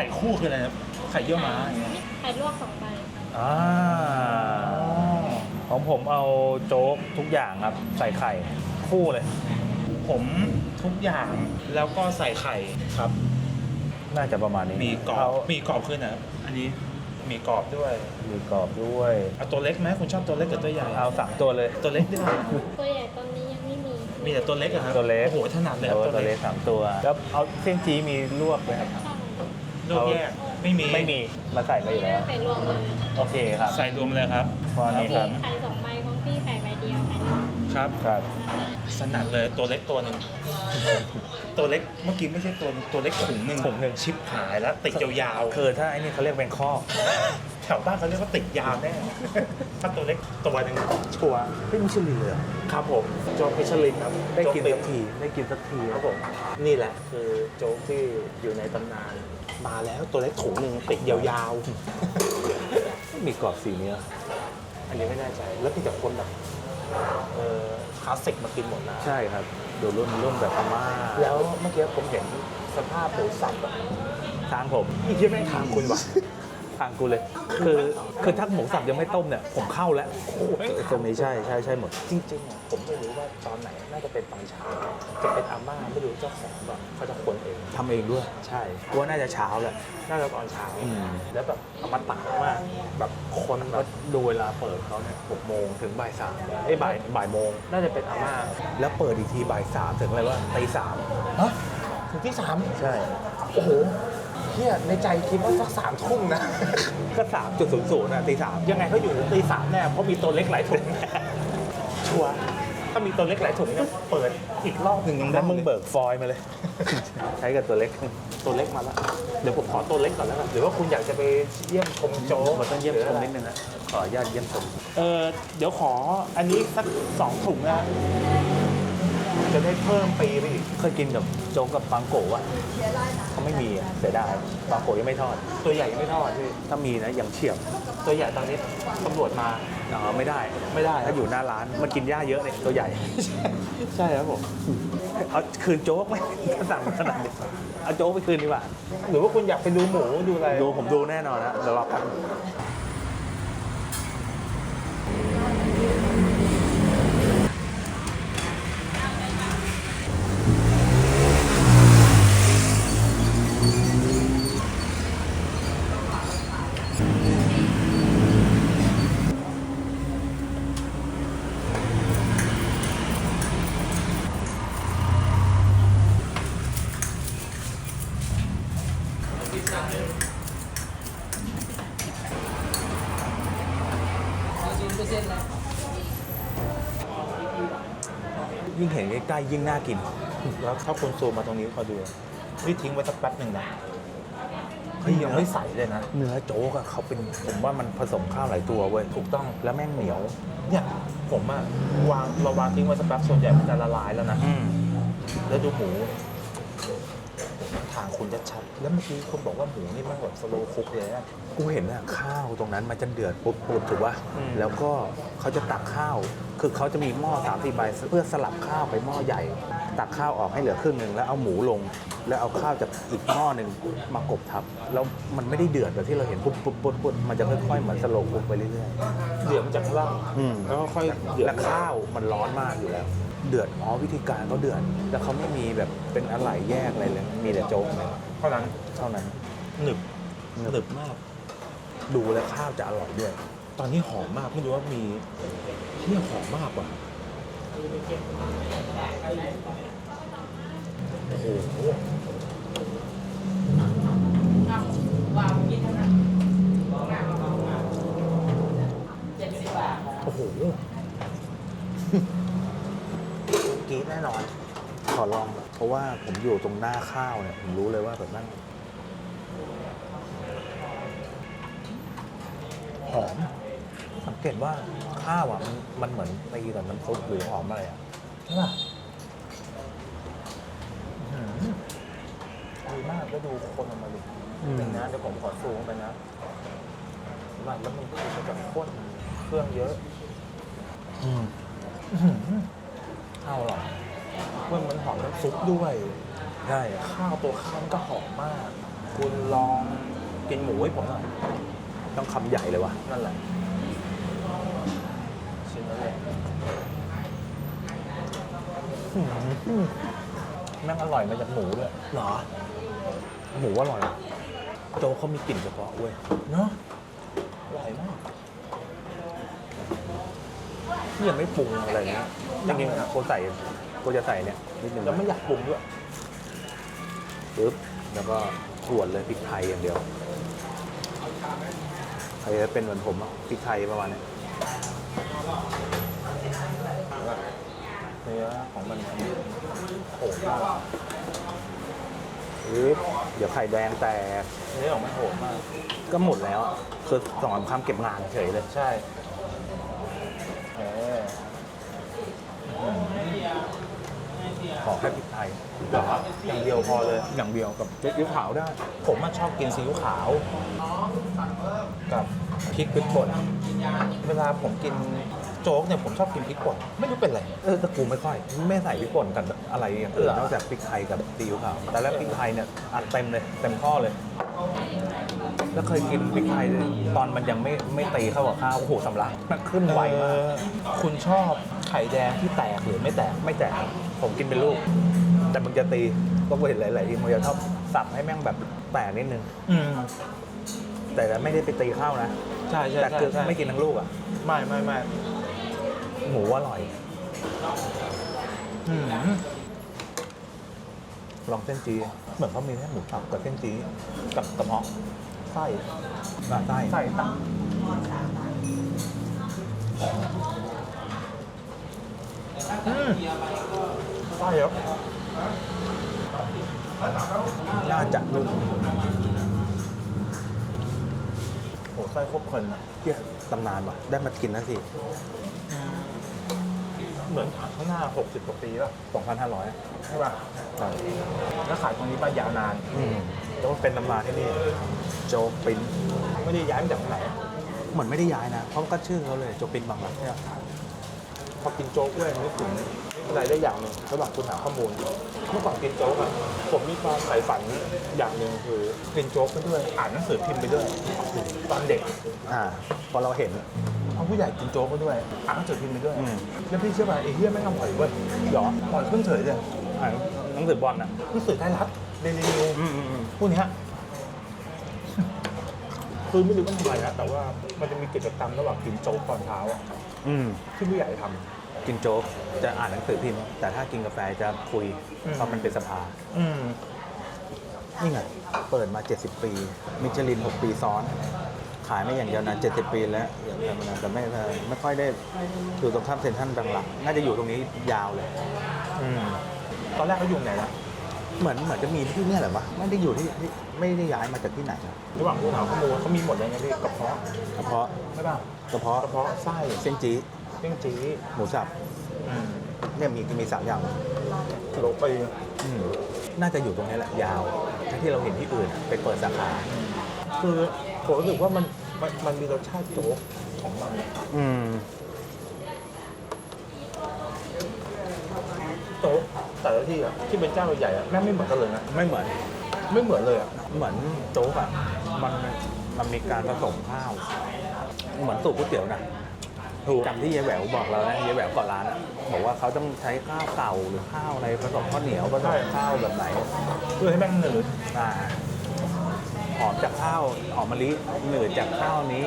ข่คู่คืออะไรครับไข่เยี่ยวม้าอย่างเงี้ยไข่ลวกสองใบอ่าของผมเอาโจ๊กทุกอย่างครับ ใส่ไข่คู่เลย ผมทุกอย่างแล้วก็ใส่ไข่ครับ น่าจะประมาณนี้มีกรอเอาบมีกรอบขึ้นนะอันนี้มีกรอบด้วยมีกรอบด้วย เอาตัวเล็กไหมคุณชอบตัวเล็กกับตัวใหญ่เอาสามตัวเลย ตัวเล็กด้วยตัวใหญ่ตอนนี้ยังไม่มีมีแต่ตัวเล็กอะครับตัวเล็ก โอ้โหถนัดเลยคเอารับตัวเล็กสามตัว แล้วเอาเส้นจีมีลวกไหมครับ ลูกแยกไม่มีไม่มีมาใส่ไปอยู่แล้ว ใส่รวมเลยโอเคครับใส่รวมเลยครับพอนี้ครับไข่สองใบของพี่ไข่ใบเดียวไข่หนึ่งครับครับสนัดเลยตัวเล็กตัวหนึ่งตัวเล็กเมื่อกี้ไม่ใช่ตัวตัวเล็กถุงหนึ่งถุงหนึ่งชิปหายแล้วติดยาวคือถ้าไอ้นี่เขาเรียกเป็นข้อๆแถวบ้านเขาเรียกว่าติดยาวแน่ ถ้าตัวเล็กตัวหนึ่งชัวร์ไม่มีเฉลี่ยครับผมโจ๊กพิชลินครับได้กินโจ๊สักทีได้กินสักทีครับผมนี่แหละคือโจ๊กที่อยู่ในตำนาน มาแล้วตัวเล็กถุงหนึ่งติดยาวๆมีกรอบสีเนื้ออันนี้ไม่แน่ใจแล้วมีแต่คนแบบเออคลาสสิกมากินหมดนะใช่ครับดูรุ่นรุ่นแบบอาม่าแล้วเมื่อกี้ผมเห็นสภาพหมูสับอะทางผมอีกที่แม่งถามคุณว่ะ ทางกูเลย คือคือถ้าหมูสับยังไม่ต้มเนี่ยผมเข้าแล้วตรงนี้ใช่ใช่ใช่หมด จริงๆอะผมไม่รู้ว่าตอนไหนน่าจะเป็นตอนเช้าจะเป็นอาม่าไม่รู้เจ้าของแบบเขาจะคนเองทำเองด้วยใช่กูว่าน่าจะเช้าแหละ น่าจะตอนเช้าอืม แล้วแบบอมตะมากแบบคนแบก็บดูเวลาเปิดเขาเนี่ยหกโมงถึงบ่ายสามเอ้ยบ่ายบ่ายโมงน่าจะเป็นอาม่าแล้วเปิดอีกทีบ่ายสามถึงอะไรว่าตีสามฮะถึงที่สามใช่ โอ้โห เฮียในใจคิดว่าสักสามทุ่มนะ ก็สามจุดศูนย์ศูนย์อะตีสามยังไงเขาอยู่ถึงตีสามแน่เพราะมีตัวเล็กหลายถุงชัวร์ถ้ามีตัวเล็กหลายถุงเนี่ยเปิดอีกรอบหนึ่งยังได้แล้วมึงเบิกฟอยล์มาเลย ใช้กับตัวเล็ก ตัวเล็กมาแล้วเดี๋ยวผมขอตัวเล็กก่อนแล้วกันหรือว่าคุณอยากจะไปเยี่ยมชมโจ๊กมันต้องเยี่ยมชมนิดนึงนะขออนุญาตเยี่ยมชม เออเดี๋ยวขออันนี้สักสองถุงนะ จะได้เพิ่มปีไปอีกเคยกินกับโจ๊กกับปังโกะอะเขาไม่มีอะเสียดายปังโกะยังไม่ทอด ตัวใหญ่ยังไม่ทอดพี่ถ้ามีนะยังเฉียบตัวใหญ่ตอนนี้ตำรวจมา อ๋อไม่ได้ไม่ได้ ถ้าอยู่หน้าร้านมันกินหญ้าเยอะเลยตัวใหญ่ ใช่ครับผมเอาคืนโจ๊กไหมถ้าสั่งมาขนาดนี้เอาโจ๊กไปคืนดีกว่าหรือว่าคุณอยากไปดูหมูดูอะไรดูผมดูแน่นอนนะเดี๋ยวรอแป๊บ ใกล้ๆยิ่งน่ากิน แล้วถ้าคุณซูมมาตรงนี้ขอดูนี่ทิ้งไว้สักแป๊บหนึ่งนะเฮ้ยยังไม่ใสเลยนะ เนื้อโจ๊กอะเขาเป็นผมว่ามันผสมข้าวหลายตัวเว้ยถูกต้องแล้วแม่งเหนียว เนี่ยผมอะวางเราวางทิ้งไว้สักแป๊บส่วนใหญ่มันจะละลายแล้วนะอืมแล้วดูหมู ทางคุณจะชัดๆแล้วเมื่อกี้คุณบอกว่าหมูนี่มันแบบสโลว์คุกเลยอะกูเห็นอะข้าวตรงนั้นมันจะเดือดปุ๊บปุ๊บถูกป่ะอืม แล้วก็เขาจะตักข้าว คือเขาจะมีหม้อสามสี่ใบเพื่อสลับข้าวไปหม้อใหญ่ ตักข้าวออกให้เหลือครึ่งหนึ่งแล้วเอาหมูลง แล้วเอาข้าวจากอีกหม้อหนึ่งมากบทับ แล้วมันไม่ได้เดือดแบบที่เราเห็นปุ๊บปุ๊บปุ๊บปุ๊บมันจะค่อยๆเหมือนสโลว์คุกไปเรื่อยเดือดมาจากข้างล่างๆอืมแล้วก็ค่อยเดือดและข้าวมันร้อนมากอยู่แล้ว เดือดอ๋อวิธีการเขาเดือดแล้วเขาไม่มีแบบเป็นอะไรแยกอะไรเลยมีแต่โจ๊กเลยเท่านั้นเท่านั้นหนึบหนึบหนึบมาก ดูแล้วข้าวจะอร่อยด้วย ตอนนี้หอมมากไม่รู้ว่ามีที่หอมมากกว่าโอ้โหโอ้โหกรีดแน่นอน ขอลอง เพราะว่าผมอยู่ตรงหน้าข้าวเนี่ย ผมรู้เลยว่าแบบนั่นหอม สังเกตว่าข้าวอะมันมันเหมือนตีกับน้ำซุปหรือหอมอะไรอะใช่ป่ะอื้อหือดีมากแล้วดูคนออกมาดิอืมหนึ่งนะเดี๋ยวผมขอซูมไปนะมันแล้วมันคือแบบข้นเครื่องเยอะ อืมอื้อหือข้าวอร่อย มันเหมือนหอมน้ำซุปด้วยใช่ข้าวตัวข้าวมันก็หอมมาก คุณลองกินหมูให้ผมหน่อยต้องคำใหญ่เลยวะนั่นแหละชิ้นนั้นเลยแม่งอร่อยมาจากหมูด้วยเหรอ หมูอร่อยโจ๊กเขามีกลิ่นเฉพาะเว้ยเนาะอร่อยมากนี่ยังไม่ปรุงอะไรเลยนะจริงๆอะกูใส่ กูจะใส่เนี่ยนิดนึงแล้วไม่อยากปรุงด้วยปึ๊บแล้วก็ขวนเลยพริกไทยอย่างเดียวใครจะเป็นเหมือนผมอะพริกไทยประมาณเนี้ยเนื้อของมันโหดมากปึ๊บเดี๋ยวไข่แดงแตกเนื้อของมันโหดมาก ก็หมดแล้วอะคือสองสามคำเก็บงานเฉยเลย ใช่ ขอแค่พริกไทยเหรออย่างเดียวพอเลย อย่างเดียวกับซีอิ๊วขาวได้ ผมมันชอบกินซีอิ๊วขาวกับพริกพริกป่นเวลาผมกินโจ๊กเนี่ยผมชอบกินพริกป่นไม่รู้เป็นไรเออแต่กูไม่ค่อย ไม่ใส่พริกป่นกับอะไรอย่างอื่นเหรอนอกจากพริกไทยกับซีอิ๊วขาวแต่แล้วพริกไทยเนี่ยอัดเต็มเลยเต็มข้อเลย แล้วเคยกินพริกไทยตอนมันยังไม่ไม่ตีเข้ากับข้าวโอ้โหสำลักมันขึ้นไวมากเออคุณชอบ ไข่แดงที่แตกหรือไม่แตกไม่แตกผมกินเป็นลูก แต่มึงจะตีก็เห็นหลายๆทีมึงจะชอบสับให้แม่งแบบแตกนิดนึงอืมแต่ไม่ได้ไปตีข้าวนะใช่ใช่แต่ใช่คือใช่ไม่กินทั้งลูกอะ ไม่ไม่ไม่หมูอร่อย อืมลองเส้นจีเหมือนเขามีแค่หมูสับกับเส้นจีกับกระเพาะไส้อะไส้ไส้ตับ อืมไส้เหรอน่าจะนุ่มโหไส้ครบเพลินอะเหี้ยตำนานว่ะ ได้มากินนั่นสิ เหมือนขายข้างหน้า 60 กว่าปีแล้ว2,500ใช่ป่ะแล้วขายตรงนี้มายาวนาน อืมแล้วมันเป็นตำนานที่นี่ โจปินไม่ได้ย้ายมาจากไหน เหมือนไม่ได้ย้ายนะ เพราะก็ชื่อเขาเลยโจปินบางรักเนี่ย พอกินโจ๊กด้วยนึกถึงอะไรได้อย่างหนึ่งระหว่างคุณหาข้อมูลเมื่อก่อนกินโจ๊กอะผมมีความใฝ่ฝันอย่างหนึ่งคือกินโจ๊กไปด้วยอ่านหนังสือพิมพ์ไปด้วยตอนเด็กอ่าพอเราเห็นเพราะผู้ใหญ่กินโจ๊กไปด้วยอ่านหนังสือพิมพ์ไปด้วยอืมแล้วพี่เชื่อป่ะไอ้เหี้ยไม่งอร่อยเว้ยหรออ่อนขึ้นเฉยเลยอ่านหนังสือบอลอะหนังสือไทยรัฐเดลินิวอืมอืมอืมพวกเนี้ย คือไม่รู้ว่าทำไมนะแต่ว่ามันจะมีกิจกรรมระหว่างกินโจ๊กตอนเช้าอะอืม ที่ผู้ใหญ่ทำ กินโจ๊กจะอ่านหนังสือพิมพ์ แต่ถ้ากินกาแฟจะคุยอืม เพราะมันเป็นสภา อืม นี่ไง เปิดมา 70 ปี มิชลิน 6 ปีซ้อน ขายไม่อย่างยาวนาน70 ปีแล้วอย่างยาวนานแต่ไม่ไม่ค่อยได้อยู่ตรงข้ามเซ็นทรัลบางหลัก น่าจะอยู่ตรงนี้ยาวเลย อืม ตอนแรกเขาอยู่ไหนนะ เหมือนเหมือนจะมีที่เนี่ยแหละวะไม่ได้อยู่ที่ที่ไม่ได้ย้ายมาจากที่ไหนนะระหว่างผู้หาข้อมูลเขามีหมดเลยไงพี่กระเพาะกระเพาะใช่ป่ะกระเพาะกระเพาะไส้เส้นจี้เต้งจี้หมูสับอืมเนี่ยมีมีสามอย่างโลไปอืมน่าจะอยู่ตรงนี้แหละยาวถ้าที่เราเห็นที่อื่นอะไปเปิดสาขาคือผมรู้สึกว่ามันมันมันมีรสชาติโจ๊กของมันอืม โจ๊ก แต่ละที่อะที่เป็นเจ้าใหญ่ๆอะแม่งไม่เหมือนกันเลยนะไม่เหมือน ไม่เหมือนเลยอะเหมือนโจ๊กอะมันมันมีการผสมข้าว เหมือนสูตรก๋วยเตี๋ยวนะจำที่ยายแหววบอกเรานะยายแหววก่อนร้านอะบอกว่าเขาต้องใช้ข้าวเก่าหรือข้าวอะไรผสมข้าวเหนียวผสมข้าวแบบไหนเพื่อให้แม่งหนืดอ่าหอมจากข้าวหอมมะลิหนืดจากข้าวนี้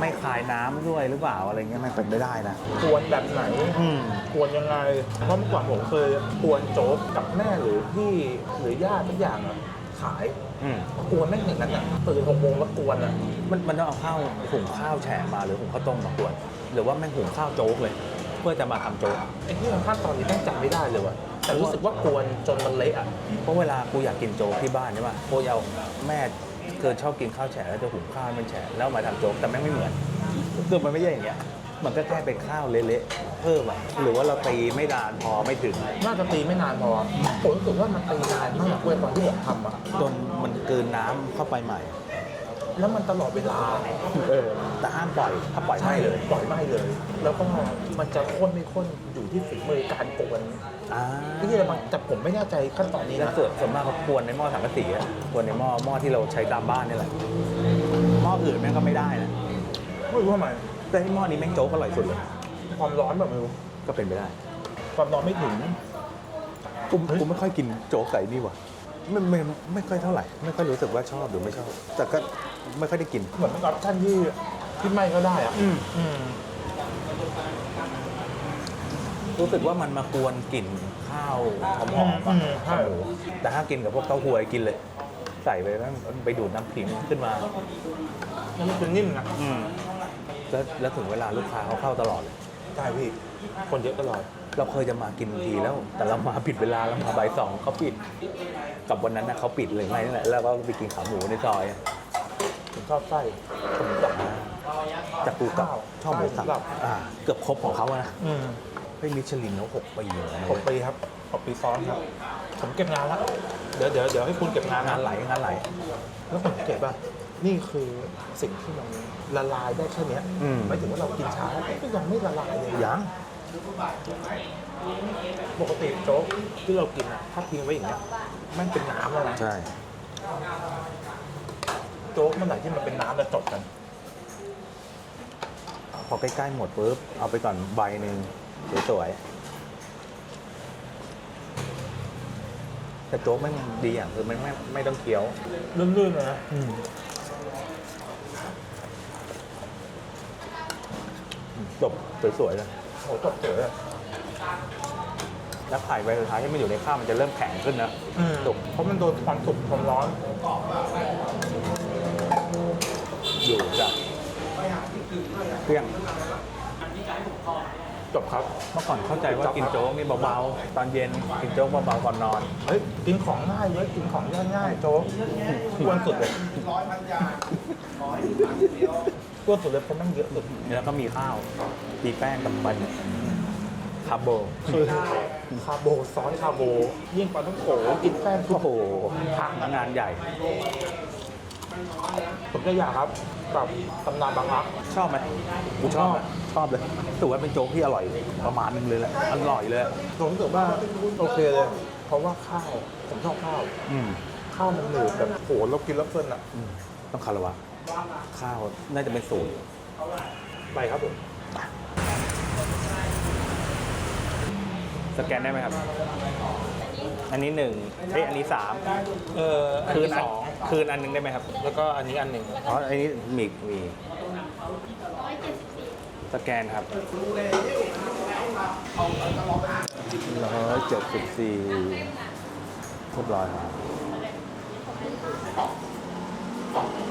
ไม่คายน้ำด้วยหรือเปล่าอะไรเงี้ยมันเป็นไม่ได้นะกวนแบบไหน อืมกวนยังไง เพราะเมื่อก่อนผมเคยกวนโจ๊กกับแม่หรือพี่หรือญาติทุกอย่างอะขายอืม กวนแม่งอย่างนั้นอะตื่นหกโมงแล้วกวนอะมันมันต้องเอาข้าวหุงข้าวแฉะมาหรือหุงข้าวต้มมากวนหรือว่าแม่งหุงข้าวโจ๊กเลย เพื่อจะมาทำโจ๊กไอ้ที่ขั้นตอนนี้แม่งจำไม่ได้เลยว่ะแต่รู้สึกว่ากวนจนมันเละอะเพราะเวลากูอยากกินโจ๊กที่บ้านใช่ป่ะกูจะเอาแม่ เกิดชอบกินข้าวแฉะแล้วจะหุงข้าวให้มันแฉะแล้วเอามาทำโจ๊กแต่แม่งไม่เหมือนคือมันไม่ใช่อย่างเงี้ยมันก็แค่เป็นข้าวเละๆเพิ่มอะหรือว่าเราตีไม่ดานพอไม่ถึง น่าจะตีไม่นานพอผมรู้สึกว่ามันตีนานมากเว้ยตอนที่ผมทำอะจนมันเกินน้ำเข้าไปใหม่ แล้วมันตลอดเวลา เออแต่ห้ามปล่อยถ้าปล่อยไม่เลยปล่อยไม่เลย แล้วก็มันจะข้นไม่ข้นอยู่ที่ฝีมือการกวนอ่านี่อะไรบางแต่ผมไม่แน่ใจขั้นตอนนี้แล้วนะส่วนส่วนมากเขาควรในหม้อสังกะสีอะควรในหม้อหม้อที่เราใช้ตามบ้านนี่แหละหม้ออื่นแม่งก็ไม่ได้นะไม่รู้ทำไมแต่ที่หม้อนี้แม่งโจ๊กอร่อยสุดเลยความร้อนแบบไม่รู้ก็เป็นไปได้ ความร้อนไม่ถึงกูกูไม่ค่อยกินโจ๊กไก่นี่ว่ะ ไม่ไม่ไม่ค่อยเท่าไหร่ ไม่ค่อยรู้สึกว่าชอบหรือไม่ชอบ แต่ก็ไม่ค่อยได้กิน เหมือนเป็นออปชั่นที่ที่ไม่ก็ได้อะอืมอืมรู้สึกว่ามันมากวนกลิ่นข้าวหอมๆอะข้าวหมูแต่ถ้ากินกับพวกเต้าหวยกินเลย ใส่ไปแม่งไปดูดน้ำขิงขึ้นมา แล้วมันเป็นนิ่มนะอืมแล้วแล้วถึงเวลาลูกค้าเขาเข้าตลอดเลยใช่พี่ คนเยอะตลอด เราเคยจะมากินทีแล้ว แต่เรามาผิดเวลาเรามาบ่ายสองเขาปิด กับวันนั้นนะเขาปิดเลยไงนั่นแหละแล้วก็ไปกินขาหมูในซอยอะผมชอบไส้ผมแบบจากกูกับข้าวชอบหมูสับครับอ่าเกือบครบของเขาอะนะอืมเฮ้ยมิชลินเขาหกปีแล้วนะหกปีครับหกปีซ้อนครับ ผมเก็บงานแล้ว เดี๋ยวเดี๋ยวเดี๋ยวให้คุณเก็บงานงานนะไหลงานไหล แล้วผมเก็บป่ะนี่คือสิ่งที่มันละลายได้แค่เนี้ยอืม หมายถึงว่าเรากินช้าก็ยังไม่ละลายเลยยัง ปกติโจ๊กที่เรากินอะถ้าทิ้งไว้อย่างเงี้ยแมันเป็นน้ำแล้วนะ ใช่ โจ๊กเมื่อไหร่ที่มันเป็นน้ำจะจบกัน พอใกล้ ๆ หมดปุ๊บเอาไปก่อนใบหนึ่งสวยๆ แต่โจ๊กแม่งดีอย่างคือมันไม่ไม่ต้องเคี้ยวลื่นๆเลยนะจบสวยๆเลยโหจบเจอเลยแล้วไข่ใบสุดท้ายที่มันอยู่ในข้าวมันจะเริ่มแข็งขึ้นนะจบเพราะมันโดนความสุกความร้อน อยู่จ้ะเครื่อง จบครับ เมื่อก่อนเข้าใจว่ากินโจ๊กนี่เบาๆ ตอนเย็นกินโจ๊กเบาๆก่อนนอน เฮ้ยกินของง่ายเว้ยกินของง่ายๆโจ๊กกวนสุดเลยกวนสุดเลยเพราะมันเยอะสุดแล้วก็มีข้าวมีแป้งกับมันคาร์โบคือคาร์โบซ้อนคาร์โบ ยิ่งปลาท่องโขกินแป้งทั่วโอ้โหงานใหญ่ ผมจะอยากครับกับตำนานบางรัก ชอบไหมกูชอบอะชอบเลยถือว่าเป็นโจ๊กที่อร่อยประมาณหนึงเลยแหละ อร่อยเลยผมรู้สึกว่าโอเคเลย เพราะว่าข้าว ผมชอบข้าว อืมข้าวมันหนืดแบบโหเรากินแล้วเพลินอะ อืมต้องคารวะข้าวน่าจะเป็นสูตรไปครับผม สแกนได้ไหมครับ อันนี้หนึ่งเอ้ยอันนี้สามเอออันคืนที่อัสนองคืนอันหนึงได้ไหมครับ แล้วก็อันนี้อันหนึ่งอ๋ออันนี้มีมีร้อยเจ็ดสิบสี่สแกนครับร้อยเจ็ดสิบสี่เรียบร้อยครับ